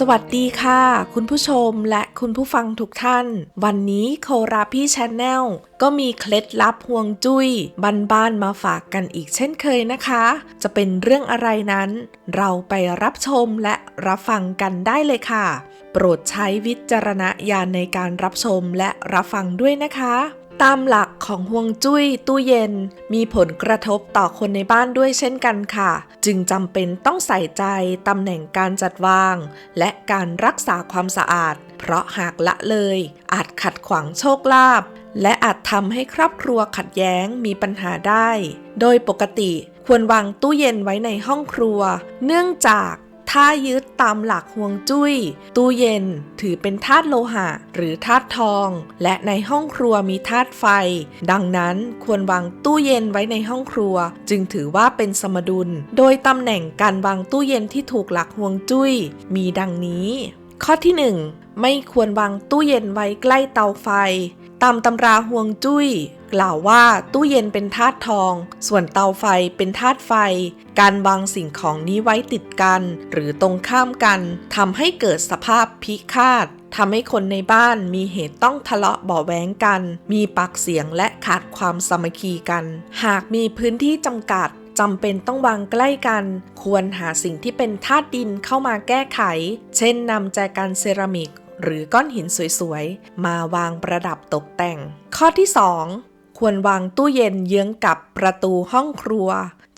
สวัสดีค่ะ คุณผู้ชมและคุณผู้ฟังทุกท่าน วันนี้โคราพี่ชาแนลก็มีเคล็ดลับห่วงจุย้ยบ้านๆมาฝากกันอีกเช่นเคยนะคะ จะเป็นเรื่องอะไรนั้น เราไปรับชมและรับฟังกันได้เลยค่ะ โปรดใช้วิจารณญาณในการรับชมและรับฟังด้วยนะคะ ตามหลักของห่วงจุ้ยตู้เย็น มีผลกระทบต่อคนในบ้านด้วยเช่นกันค่ะ จึงจำเป็นต้องใส่ใจตำแหน่งการจัดวาง และการรักษาความสะอาด เพราะหากละเลย อาจขัดขวางโชคลาภและอาจทำให้ครอบครัวขัดแย้งมีปัญหาได้ โดยปกติควรวางตู้เย็นไว้ในห้องครัว เนื่องจาก ถ้ายึดตามหลักห่วงจุย้ย ตู้เย็นถือเป็นธาตุโลหะ หรือธาตุทอง และในห้องครัวมีธาตุไฟ ดังนั้นควรวางตู้เย็นไว้ในห้องครัว จึงถือว่าเป็นสมดุล โดยตำแหน่งการวางตู้เย็นที่ถูกหลักห่วงจุย้ย มีดังนี้ ข้อที่ 1 ไม่ควรวางตู้เย็นไว้ใกล้เตาไฟ ตามตำราห่วงจุ้ย กล่าวว่าตู้เย็นเป็นธาตุทอง ส่วนเตาไฟเป็นธาตุไฟ การวางสิ่งของนี้ไว้ติดกัน หรือตรงข้ามกันทำให้เกิดสภาพพิฆาตทำให้คนในบ้านมีเหตุต้องทะเลาะเบาะแว้งกัน มีปากเสียงและขาดความสามัคคีกัน หากมีพื้นที่จำกัดจำเป็นต้องวางใกล้กัน ควรหาสิ่งที่เป็นธาตุดินเข้ามาแก้ไข เช่นนำแจกันเซรามิก หรือก้อนหินสวยๆ มาวางประดับตกแต่ง ข้อที่ 2 ควรวางตู้เย็นเยื้องกับประตูห้องครัว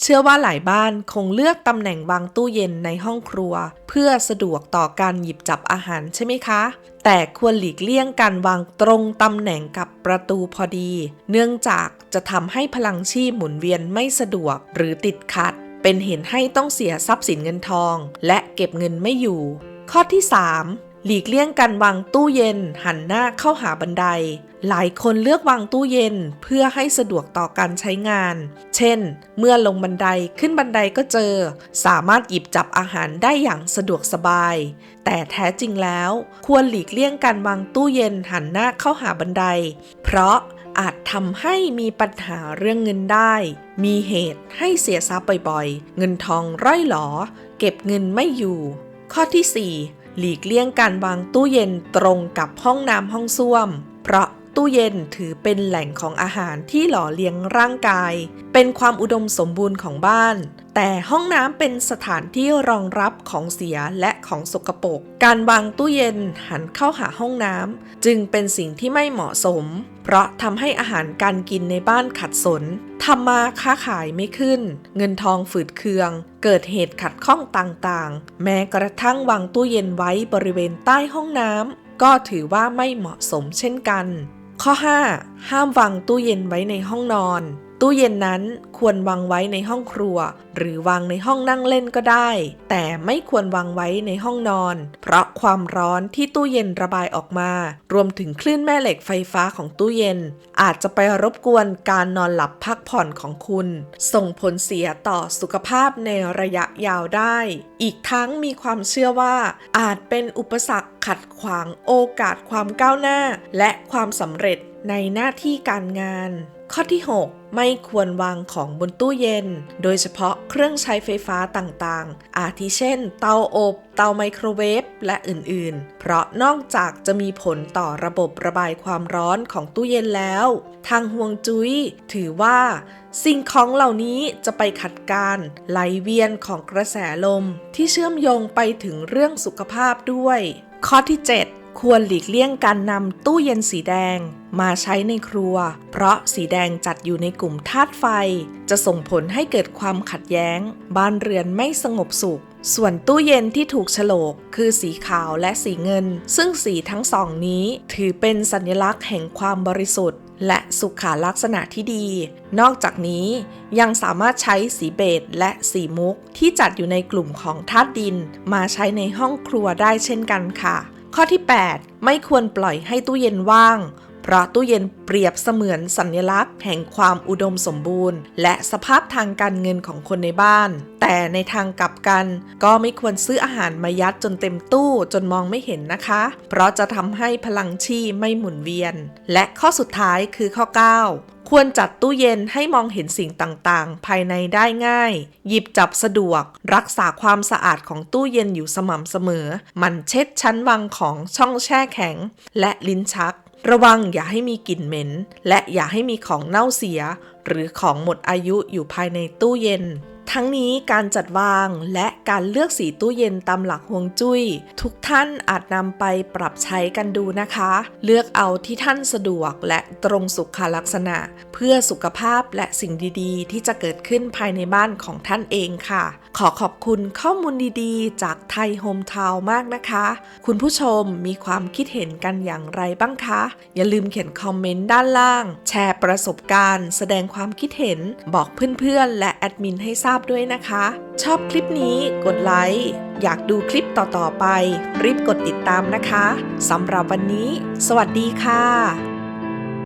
เชื่อว่าหลายบ้านคงเลือกตำแหน่งวางตู้เย็นในห้องครัว เพื่อสะดวกต่อการหยิบจับอาหารใช่ไหมคะ แต่ควรหลีกเลี่ยงการวางตรงตำแหน่งกับประตูพอดี เนื่องจากจะทำให้พลังชีพหมุนเวียนไม่สะดวกหรือติดขัดเป็นเหตุให้ต้องเสียทรัพย์สินเงินทอง และเก็บเงินไม่อยู่ ข้อที่ 3 หลีกเลี่ยงการวางตู้เย็น หันหน้าเข้าหาบันได หลายคนเลือกวางตู้เย็นเพื่อให้สะดวกต่อการใช้งาน เช่น เมื่อลงบันไดขึ้นบันไดก็เจอ สามารถหยิบจับอาหารได้อย่างสะดวกสบาย แต่แท้จริงแล้ว ควรหลีกเลี่ยงการวางตู้เย็นหันหน้าเข้าหาบันได เพราะอาจทำให้มีปัญหาเรื่องเงินได้ มีเหตุให้เสียทรัพย์บ่อยๆ เงินทองร่อยหลอ เก็บเงินไม่อยู่ ข้อที่ 4 หลีกเลี่ยงการวางตู้เย็นตรงกับห้องน้ำห้องส้วม เพราะ ตู้เย็นถือเป็นแหล่งของอาหารที่หล่อเลี้ยงร่างกาย เป็นความอุดมสมบูรณ์ของบ้าน แต่ห้องน้ำเป็นสถานที่รองรับของเสียและของสกปรก การวางตู้เย็นหันเข้าหาห้องน้ำจึงเป็นสิ่งที่ไม่เหมาะสม เพราะทำให้อาหารการกินในบ้านขัดสนทำมาค้าขายไม่ขึ้น เงินทองฝืดเคือง เกิดเหตุขัดข้องต่างๆ แม้กระทั่งวางตู้เย็นไว้บริเวณใต้ห้องน้ำก็ถือว่าไม่เหมาะสมเช่นกัน ข้อ 5 ห้ามวางตู้เย็นไว้ในห้องนอน ตู้เย็นนั้นควรวางไว้ในห้องครัว หรือวางในห้องนั่งเล่นก็ได้ แต่ไม่ควรวางไว้ในห้องนอน เพราะความร้อนที่ตู้เย็นระบายออกมา รวมถึงคลื่นแม่เหล็กไฟฟ้าของตู้เย็น อาจจะไปรบกวนการนอนหลับพักผ่อนของคุณ ส่งผลเสียต่อสุขภาพในระยะยาวได้ อีกทั้งมีความเชื่อว่า อาจเป็นอุปสรรคขัดขวางโอกาสความก้าวหน้า และความสำเร็จในหน้าที่การงาน ข้อที่ 6 ไม่ควรวางของบนตู้เย็น โดยเฉพาะเครื่องใช้ไฟฟ้าต่างๆ อาทิเช่น เตาอบ เตาไมโครเวฟ และอื่นๆ เพราะนอกจากจะมีผลต่อระบบระบายความร้อนของตู้เย็นแล้ว ทางห่วงจุ้ยถือว่า สิ่งของเหล่านี้จะไปขัดการไหลเวียนของกระแสลม ที่เชื่อมโยงไปถึงเรื่องสุขภาพด้วย ข้อที่ 7 ควรหลีกเลี่ยงการนำตู้เย็นสีแดง มาใช้ในครัว เพราะสีแดงจัดอยู่ในกลุ่มธาตุไฟ จะส่งผลให้เกิดความขัดแย้ง บ้านเรือนไม่สงบสุข ส่วนตู้เย็นที่ถูกฉลก คือสีขาวและสีเงิน ซึ่งสีทั้งสองนี้ถือเป็นสัญลักษณ์แห่งความบริสุทธิ์และสุขาลักษณะที่ดี นอกจากนี้ยังสามารถใช้สีเบจและสีมุก ที่จัดอยู่ในกลุ่มของธาตุดิน มาใช้ในห้องครัวได้เช่นกันค่ะ ข้อที่ 8 ไม่ควรปล่อยให้ตู้เย็นว่าง เพราะตู้เย็นเปรียบเสมือนสัญลักษณ์ แห่งความอุดมสมบูรณ์ และสภาพทางการเงินของคนในบ้าน แต่ในทางกลับกัน ก็ไม่ควรซื้ออาหารมายัดจนเต็มตู้จนมองไม่เห็นนะคะ เพราะจะทำให้พลังชีไม่หมุนเวียน และข้อสุดท้ายคือข้อ 9ควรจัดตู้เย็นให้มองเห็นสิ่งต่างๆ ภายในได้ง่าย หยิบจับสะดวก รักษาความสะอาดของตู้เย็นอยู่สม่ำเสมอ มันเช็ดชั้นวางของช่องแช่แข็ง และลิ้นชัก ระวังอย่าให้มีกลิ่นเหม็น และอย่าให้มีของเน่าเสีย หรือของหมดอายุอยู่ภายในตู้เย็น ทั้งนี้การจัดวางและการเลือกสีตู้เย็นตามหลักฮวงจุ้ย ทุกท่านอาจนำไปปรับใช้กันดูนะคะ เลือกเอาที่ท่านสะดวกและตรงสุขลักษณะ เพื่อสุขภาพและสิ่งดีๆ ที่จะเกิดขึ้นภายในบ้านของท่านเองค่ะ ขอขอบคุณข้อมูลดีๆ จากไทยโฮมทาวมากนะคะ คุณผู้ชมมีความคิดเห็นกันอย่างไรบ้างคะ อย่าลืมเขียนคอมเมนต์ด้านล่าง แชร์ประสบการณ์ แสดงความคิดเห็นบอกเพื่อนๆ และแอดมินให้ทราบด้วยนะคะ ชอบคลิปนี้กดไลค์ อยากดูคลิปต่อๆไป รีบกดติดตามนะคะสำหรับวันนี้ สวัสดีค่ะ